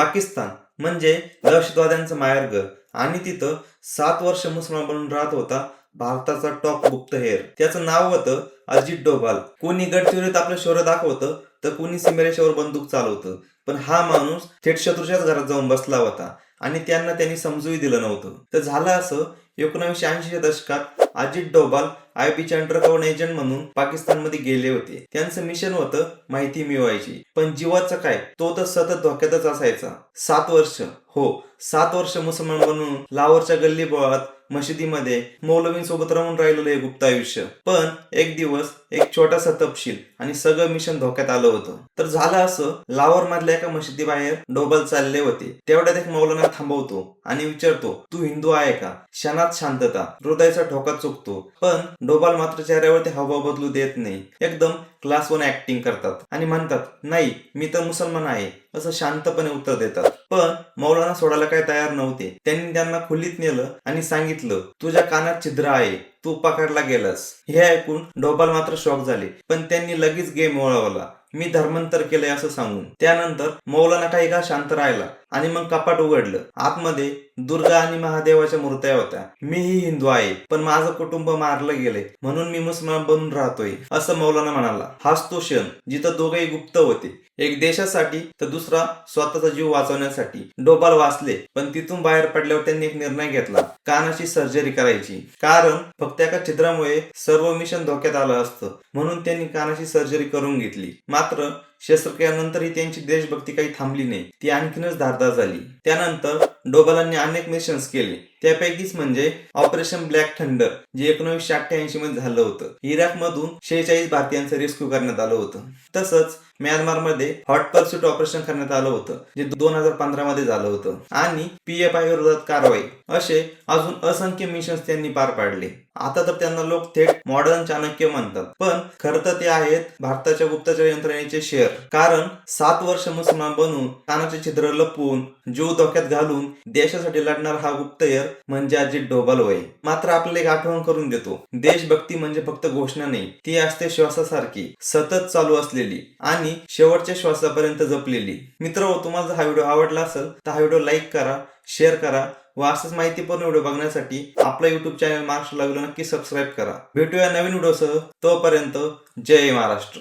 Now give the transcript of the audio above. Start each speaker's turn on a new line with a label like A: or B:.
A: पाकिस्तान म्हणजे दहशतवाद्यांचं माहेरघर आणि तिथं सात वर्ष मुसलमान बनून राहत होता भारताचा टॉप गुप्तहेर. त्याचं नाव होतं अजित डोभाल. कोणी गडचिरोलीत आपलं शौर्य दाखवतं तर कोणी सीमेरेषेवर बंदूक चालवतं. पण हा माणूस थेट शत्रूच्याच घरात जाऊन बसला होता आणि त्यांना त्यांनी समजूही दिलं नव्हतं. तर झालं असं एकोणीसशे ऐंशीच्या दशकात अजित डोबाल आय बीचे अंडरकवर एजंट म्हणून पाकिस्तानमध्ये गेले होते. त्यांचं मिशन होतं माहिती मिळवायची. पण जीवाचं काय? तो तर सतत धोक्यातच असायचा. सात वर्ष. हो सात वर्ष मुसलमान बनून लाहोरच्या गल्ली बोळात मशिदीमध्ये मौलवींसोबत राहून राहिलेलं हे गुप्त आयुष्य. पण एक दिवस एक छोटासा तपशील आणि सगळं मिशन धोक्यात आलं होतं. तर झालं असं लाहोर मधल्या एका मशिदी बाहेर डोबल चालले होते. तेवढ्यात एक मौलाना थांबवतो आणि विचारतो तू हिंदू आहे का? क्षणात शांतता हृदयाचा ठोका चुकतो. पण डोबाल मात्र चेहऱ्यावरती हवा बदलू देत नाही. एकदम क्लास वन ऍक्टिंग करतात आणि म्हणतात नाही मी तर मुसलमान आहे असं शांतपणे उत्तर देतात. पण मौलाना सोडायला काय तयार नव्हते. त्यांनी त्यांना खोलीत नेलं आणि सांगितलं तुझ्या कानात छिद्र आहे तू पकडला गेलास. हे ऐकून डोबाल मात्र शॉक झाले पण त्यांनी लगेच गेम वळवला. मी धर्मांतर केलंय असं सांगून. त्यानंतर मौलाना काही शांत राहिला आणि मग कपाट उघडलं. आतमध्ये दुर्गा आणि महादेवाच्या मूर्त्या होत्या. मीही हिंदू आहे पण माझं कुटुंब मारलं गेले म्हणून मी मुसलमान बनून राहतोय असं मौलाना म्हणाला. हाच तो क्षण जिथं दोघेही गुप्त होते. एक देशासाठी तर दुसरा स्वतःचा जीव वाचवण्यासाठी. डोबाल वाचले पण तिथून बाहेर पडल्यावर त्यांनी एक निर्णय घेतला. कानाची सर्जरी करायची. कारण फक्त एका छिद्रामुळे सर्व मिशन धोक्यात आलं असतं. म्हणून त्यांनी कानाची सर्जरी करून घेतली. मात्र शस्त्रक्रियानंतरही त्यांची देशभक्ती काही थांबली नाही. ती आणखीनच धारदार झाली. त्यानंतर डोबालांनी अनेक मिशन्स केले. त्यापैकीच म्हणजे ऑपरेशन ब्लॅक थंडर जे एकोणीसशे अठ्ठ्याऐंशी मध्ये झालं होतं. इराक मधून शेहेचाळीस भारतीयांचं रेस्क्यू करण्यात आलं होतं. तसंच म्यानमारमध्ये हॉट पर्स्यूट ऑपरेशन करण्यात आलं होतं जे दोन हजार पंधरा मध्ये झालं होतं. आणि पीएफआय विरोधात कारवाई असे अजून असंख्य मिशन्स त्यांनी पार पाडले. आता तर त्यांना लोक थेट मॉडर्न चाणक्य म्हणतात. पण खरं तर ते आहेत भारताच्या गुप्तचर यंत्रणेचे शेअर कारण सात वर्ष मुसलमान बनून कानाचे छिद्र लपवून जीव धोक्यात घालून देशासाठी लढणार हा गुप्तहेर म्हणजे अजित डोबाल होय. मात्र आपल्याला एक आठवण करून देतो. देशभक्ती म्हणजे फक्त घोषणा नाही ती असते श्वासासारखी सतत चालू असलेली आणि शेवटच्या श्वासापर्यंत जपलेली. मित्र हो, तुम्हाला जर हा व्हिडिओ आवडला असेल तर हा व्हिडिओ लाईक करा शेअर करा व असंच माहितीपूर्ण व्हिडिओ बघण्यासाठी आपला युट्यूब चॅनल महाराष्ट्र लागलो नक्की सबस्क्राईब करा. भेटूया नवीन व्हिडिओसह. तोपर्यंत जय महाराष्ट्र.